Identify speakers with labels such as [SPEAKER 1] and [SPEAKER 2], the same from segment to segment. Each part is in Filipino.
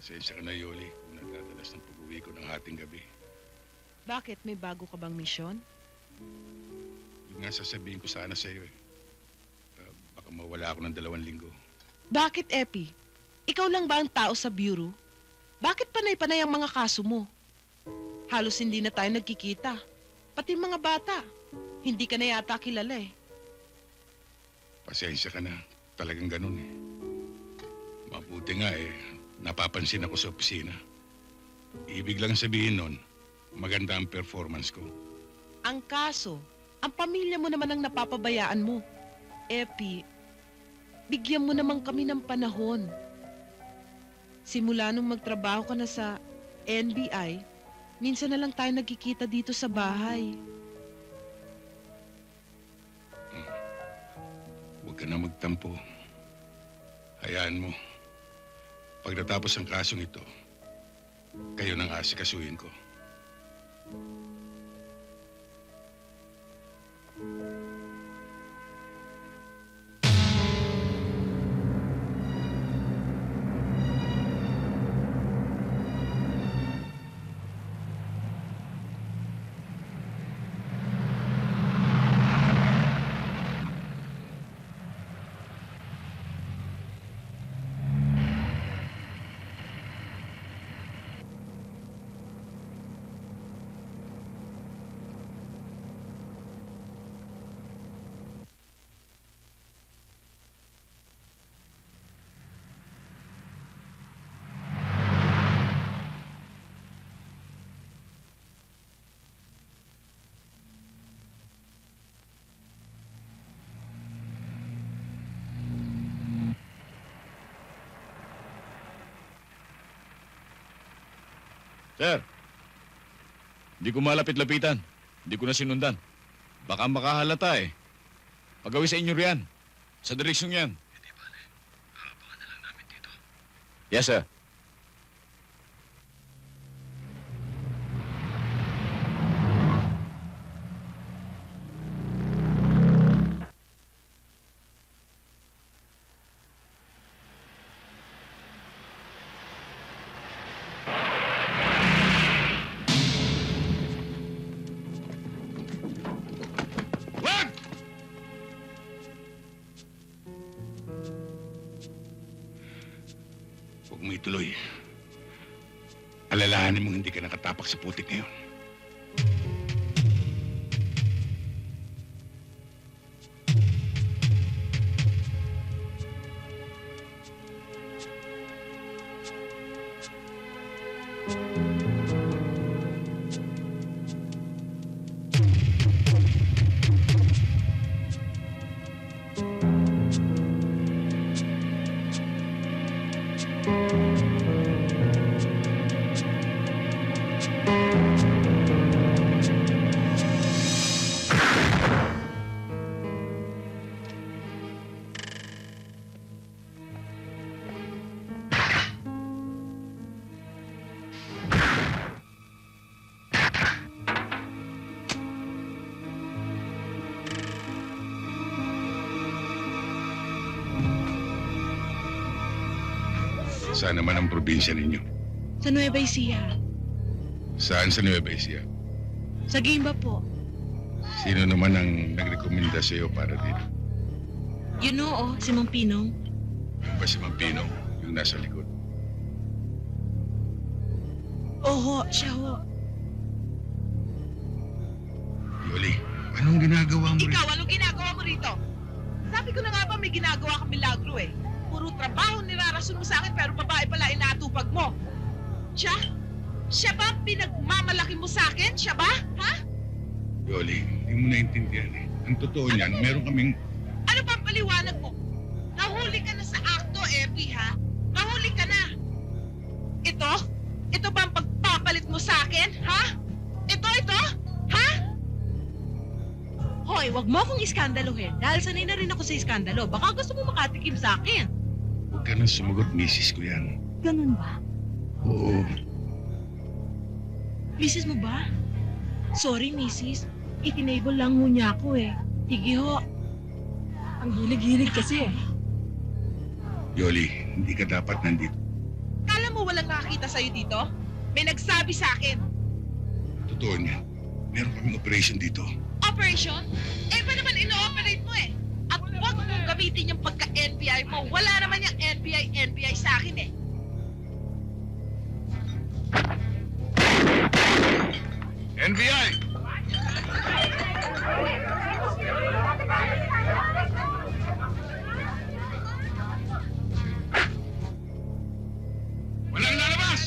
[SPEAKER 1] Pasensya ka na, Yoli, kung nagdadalas ng pag-uwi ko ng hating gabi.
[SPEAKER 2] Bakit? May bago ka bang misyon?
[SPEAKER 1] Yun nga sasabihin ko sana sa iyo eh. Ah, baka mawala ako ng dalawang linggo.
[SPEAKER 2] Bakit, Epi? Ikaw lang ba ang tao sa bureau? Bakit panay-panay ang mga kaso mo? Halos hindi na tayo nagkikita. Pati mga bata. Hindi ka na yata kilala eh.
[SPEAKER 1] Pasensya ka na. Talagang ganun eh. Mabuti nga eh, napapansin ako sa opisina. Ibig lang sabihin nun, maganda ang performance ko.
[SPEAKER 2] Ang kaso, ang pamilya mo naman ang napapabayaan mo. Epi, bigyan mo naman kami ng panahon. Simula nung magtrabaho ka na sa NBI, minsan na lang tayo nagkikita dito sa bahay.
[SPEAKER 1] Huwag ka na magtampo. Hayaan mo. Pag natapos ang kasong ito, kayo nang asikasuhin ko.
[SPEAKER 3] Sir, hindi ko malapit-lapitan. Hindi ko na sinundan. Baka makahalata eh. Pagawi sa inyo riyan. Sa direksyon yan. Yes, sir.
[SPEAKER 1] Huwag mo ituloy. Alalahanin mong hindi ka nakatapak sa putik ngayon. Saan naman ang probinsya ninyo?
[SPEAKER 2] Sa Nueva Ecija.
[SPEAKER 1] Saan sa Nueva Ecija?
[SPEAKER 2] Sa Gimba po.
[SPEAKER 1] Sino naman ang nagrekomenda sa iyo para dito?
[SPEAKER 2] You know, oh, si Mang Pinong.
[SPEAKER 1] Yung ba si Mampino, yung nasa likod?
[SPEAKER 2] Oho, siya ho.
[SPEAKER 1] Yoli, anong ginagawa mo?
[SPEAKER 2] Ikaw, anong ginagawa mo rito? Sabi ko na nga ba may ginagawa kang milagro eh. Puro trabaho nirarason mo sa akin pero babae pala inatupag mo. Siya? Siya ba pinagmamalaki mo sa akin? Siya ba? Ha?
[SPEAKER 1] Yoli, hindi mo naintindihan eh. Ang totoo niyan, meron kaming...
[SPEAKER 2] Ano ba ang paliwanag mo? Nahuli ka na sa akto, Epi, ha? Nahuli ka na. Ito? Ito ba ang pagpapalit mo sa akin, ha? Ito, ito? Ha? Hoy, wag mo akong iskandaluhin dahil sanay na rin ako sa iskandalo. Baka gusto mo makatikim sa akin.
[SPEAKER 1] Huwag ka nang sumagot, misis ko yan.
[SPEAKER 2] Ganun ba?
[SPEAKER 1] Oo,
[SPEAKER 2] Misis mo ba? Sorry, misis. Itinable lang mo niya ako eh. Sige ho. Ang hilig-hilig kasi eh.
[SPEAKER 1] Yoli, hindi ka dapat nandito.
[SPEAKER 2] Kala mo walang nagpakita sa'yo dito? May nagsabi sa akin.
[SPEAKER 1] Totoo niya. Meron kaming operation dito.
[SPEAKER 2] Operation? Eh, ba naman ino-operate mo eh? At huwag mong gamitin yung NBI!
[SPEAKER 1] Walang lalabas!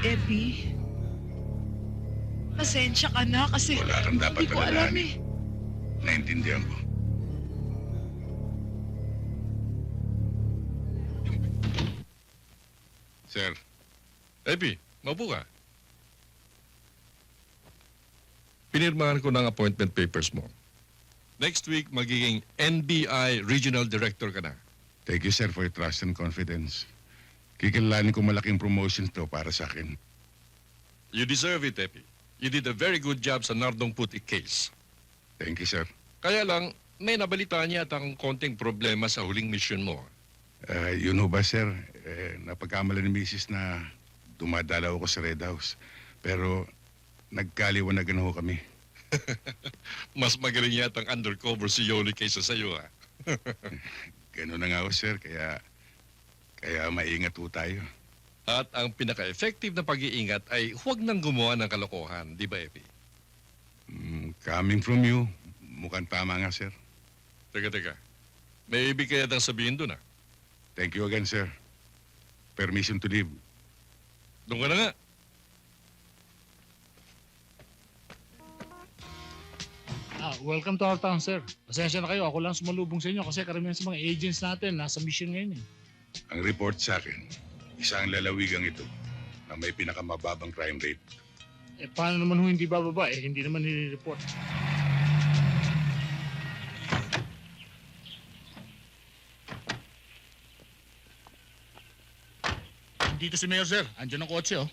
[SPEAKER 2] Epi, pasensya ka na kasi
[SPEAKER 1] Wala kang dapat
[SPEAKER 2] hindi ko alam
[SPEAKER 1] alalahanin.
[SPEAKER 2] eh.
[SPEAKER 1] Naintindihan ko. Sir,
[SPEAKER 4] Epi, maupo ka. Pinirmahan ko ng appointment papers mo. Next week, magiging NBI Regional Director ka na.
[SPEAKER 1] thank you sir for your trust and confidence. Kikilalanin ko malaking promotion to para sa akin.
[SPEAKER 4] You deserve it, Epi. You did a very good job sa Nardong Puti case.
[SPEAKER 1] Thank you sir.
[SPEAKER 4] Kaya lang, may nabalitaan niya at ang konting problema sa huling mission mo.
[SPEAKER 1] Uh, yun ho ba sir, eh, napagkamala ni Mrs. na dumadalaw ako sa Red House. Pero nagkaliwanagan ho kami.
[SPEAKER 4] Mas magaling yata ang undercover si Yoli kaysa sa'yo, ha?
[SPEAKER 1] Ganun na nga ho sir, kaya, kaya maingat ho tayo.
[SPEAKER 4] At ang pinaka-effective na pag-iingat ay huwag nang gumawa ng kalokohan, di ba, Epi?
[SPEAKER 1] Mm, coming from you, mukhang tama nga sir.
[SPEAKER 4] Teka, teka. May ibig kaya sabihin doon, ha?
[SPEAKER 1] Thank you again sir. Permission to leave.
[SPEAKER 4] Doon ka na nga.
[SPEAKER 5] Ah, welcome to our town, sir. Pasensya na kayo. Ako lang sumalubong sa inyo kasi karamihan sa mga agents natin nasa mission ngayon. Eh.
[SPEAKER 1] Ang report sa akin, isang lalawigang ito na may pinakamababang crime rate.
[SPEAKER 5] eh paano naman ho hindi bababa? Eh, hindi naman nire-report. Dito si Mayor, sir. Andiyan ang kotse, oh.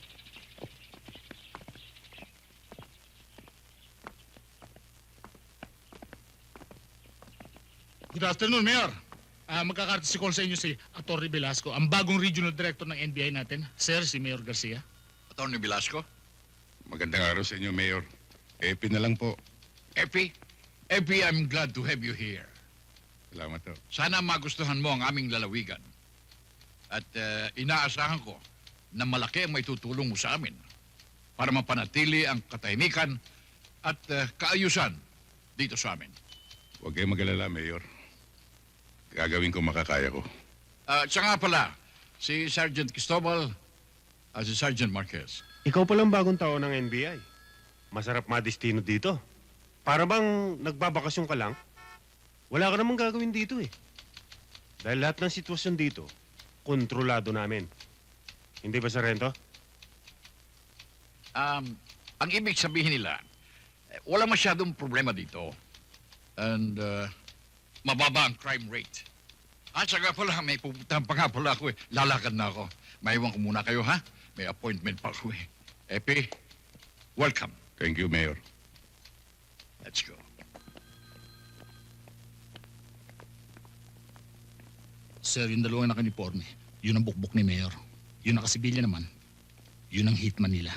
[SPEAKER 5] Good afternoon, Mayor. Ah, magkakartis call sa inyo si Atty. Velasco, ang bagong regional director ng NBI natin. Sir, si Mayor Garcia.
[SPEAKER 6] Attorney Velasco?
[SPEAKER 1] Magandang araw sa inyo, Mayor. Epi na lang po.
[SPEAKER 6] Epi? Epi, I'm glad to have you here.
[SPEAKER 1] Salamat po.
[SPEAKER 6] Sana magustuhan mo ang aming lalawigan. At eh, inaasahan ko na malaki ang may tutulong mo sa amin para mapanatili ang katahimikan at eh, kaayusan dito sa amin.
[SPEAKER 1] Huwag kayong mag-alala, Mayor. Gagawin ko makakaya ko.
[SPEAKER 6] Ah, At siya nga pala, si Sergeant Cristobal at si Sergeant Marquez.
[SPEAKER 7] Ikaw palang bagong tao ng NBI. Masarap madestino dito. Para bang nagbabakasyon ka lang? Wala ka namang gagawin dito eh. Dahil lahat ng sitwasyon dito, kontrolado namin. Hindi ba, Sarento?
[SPEAKER 6] Um, ang ibig sabihin nila, eh, wala masyadong problema dito. And uh, mababa ang crime rate. At saka pala, may pupuntahan pa nga pala ako eh. Lalakad na ako. Maiwan ko muna kayo, ha? May appointment pa ako eh. Epi, welcome.
[SPEAKER 1] Thank you, Mayor.
[SPEAKER 6] Let's go.
[SPEAKER 5] Sir, yung dalawang nakaniporme, yun ang bukbok ni Mayor. Yung nakasibilya naman, yun ang hitman nila.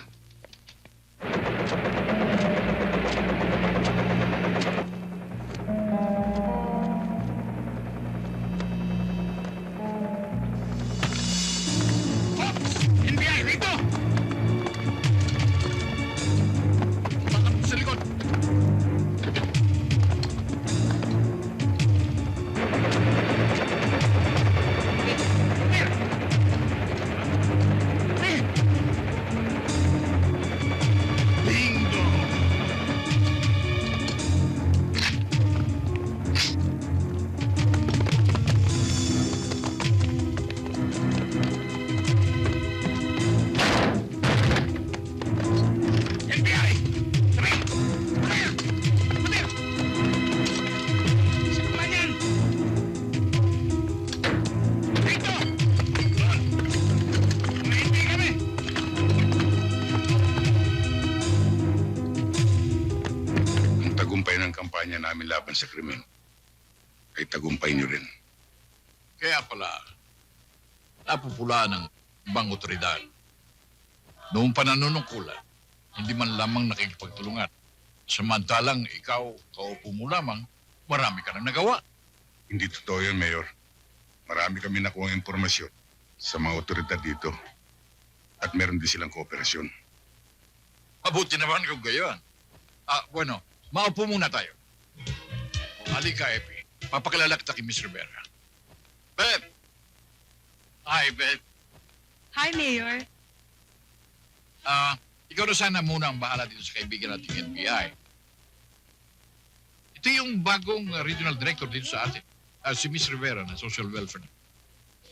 [SPEAKER 1] Namin laban sa krimen ay tagumpay niyo rin.
[SPEAKER 6] Kaya pala, napupulaan ng ibang otoridad. Noong pananunungkulan, hindi man lamang nakikipagtulungan. Samantalang ikaw, kaupo mo lamang, marami ka nang nagawa.
[SPEAKER 1] Hindi totoo yun, Mayor. Marami kami nakuha impormasyon sa mga otoridad dito. At meron din silang kooperasyon.
[SPEAKER 6] Mabuti naman kung gayon. Ah, bueno, maupo muna tayo. Halika, Epi. Papakilala kita kay Miss Rivera. Beb! Hi, Beb.
[SPEAKER 2] Hi, Mayor.
[SPEAKER 6] Ah, ikaw na sana muna ang bahala dito sa kaibigan nating NBI. Ito yung bagong uh, regional director dito sa atin. Ah, si Miss Rivera na social welfare.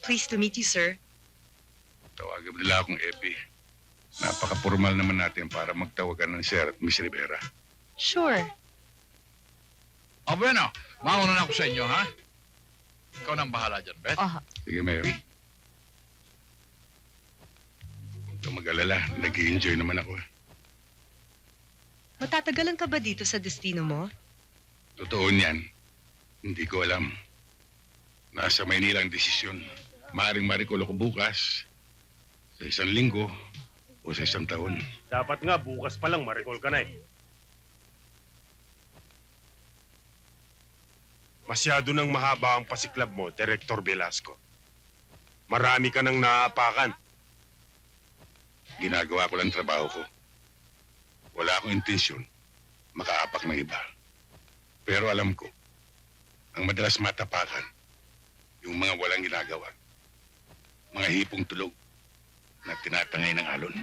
[SPEAKER 2] Pleased to meet you, sir.
[SPEAKER 1] Tawagan nila akong Epi. Napaka-formal naman natin para magtawagan ng Sir at Miss Rivera.
[SPEAKER 2] Sure.
[SPEAKER 6] O, bueno, mauna na ako sa inyo, ha? Ikaw na ang bahala dyan, Beth.
[SPEAKER 2] Aha.
[SPEAKER 1] Sige, Mayor. Huwag kang mag-alala. nag enjoy naman ako.
[SPEAKER 8] Matatagalan ka ba dito sa destino mo?
[SPEAKER 1] Totoo niyan. Hindi ko alam. Nasa Maynila ang desisyon. Maaring marikulo ko bukas, sa isang linggo, o sa isang taon.
[SPEAKER 7] Dapat nga, bukas pa lang ma-recall ka na eh. Masyado nang mahaba ang pasiklab mo, Director Velasco. Marami ka nang naapakan.
[SPEAKER 1] Ginagawa ko lang trabaho ko. Wala akong intensyon makaapak ng iba. Pero alam ko, ang madalas matapakan, yung mga walang ginagawa. Mga hipong tulog na tinatangay ng alon.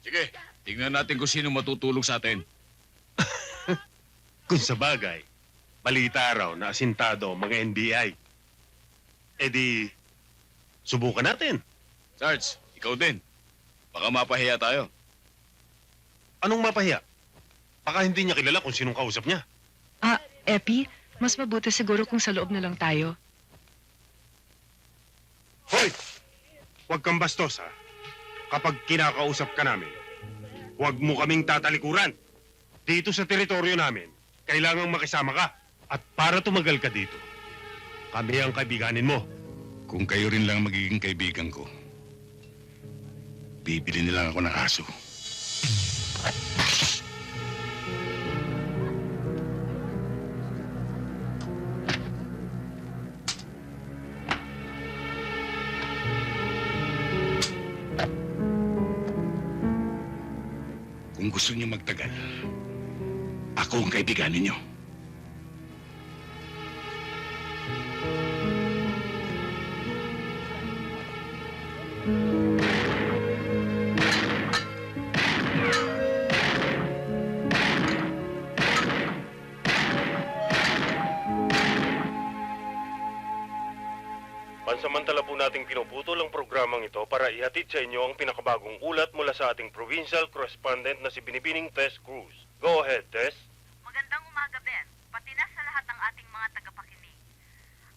[SPEAKER 3] Sige, tingnan natin kung sino matutulog sa atin.
[SPEAKER 7] Kung sa bagay, balita raw na asintado ang mga NBI. E di, subukan natin.
[SPEAKER 3] Sarge, ikaw din. Baka mapahiya tayo.
[SPEAKER 7] Anong mapahiya? Baka hindi niya kilala kung sinong kausap niya.
[SPEAKER 8] Ah, Epi, mas mabuti siguro kung sa loob na lang tayo.
[SPEAKER 7] Hoy! Huwag kang bastos, ha? Kapag kinakausap ka namin, huwag mo kaming tatalikuran. Dito sa teritoryo namin, kailangang makisama ka. At para tumagal ka dito, kami ang kaibiganin mo.
[SPEAKER 1] Kung kayo rin lang magiging kaibigan ko, bibili nilang ako ng aso. Kung gusto niyo magtagal, ako ang kaibigan ninyo.
[SPEAKER 7] Nating pinuputol ang programang ito para ihatid sa inyo ang pinakabagong ulat mula sa ating provincial correspondent na si Binibining Tess Cruz. Go ahead, Tess.
[SPEAKER 9] Magandang umaga, Ben. Pati na sa lahat ng ating mga tagapakinig.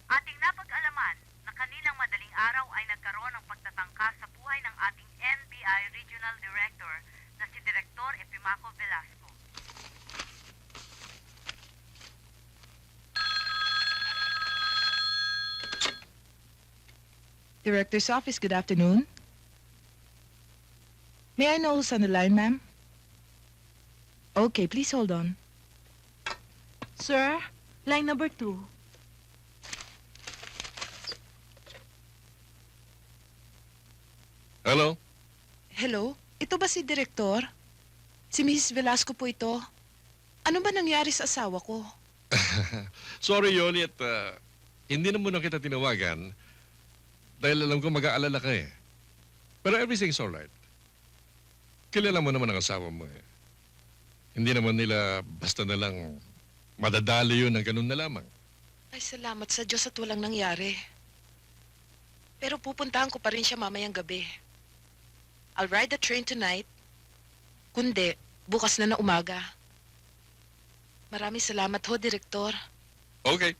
[SPEAKER 9] Ating napag-alaman na kaninang madaling araw ay nagkaroon ng pagtatangka sa buhay ng ating NBI Regional Director na si Direktor Epimaco Velasco.
[SPEAKER 2] Director's office, good afternoon. May I know who's on the line, ma'am? Okay, please hold on. Sir, line number two.
[SPEAKER 4] Hello?
[SPEAKER 2] Hello? Ito ba si Direktor? Si Mrs. Velasco po ito. Ano ba nangyari sa asawa ko?
[SPEAKER 4] Sorry, Yoli, at ah, hindi na muna kita tinawagan dahil alam ko mag-aalala ka eh. Pero everything's alright. Kilala mo naman ang asawa mo eh. Hindi naman nila basta na lang madadali yun ng ganun na lamang.
[SPEAKER 2] Ay, salamat sa Diyos at walang nangyari. Pero pupuntahan ko pa rin siya mamayang gabi. I'll ride the train tonight. Kundi, bukas na na umaga. Maraming salamat ho, Direktor.
[SPEAKER 4] Okay.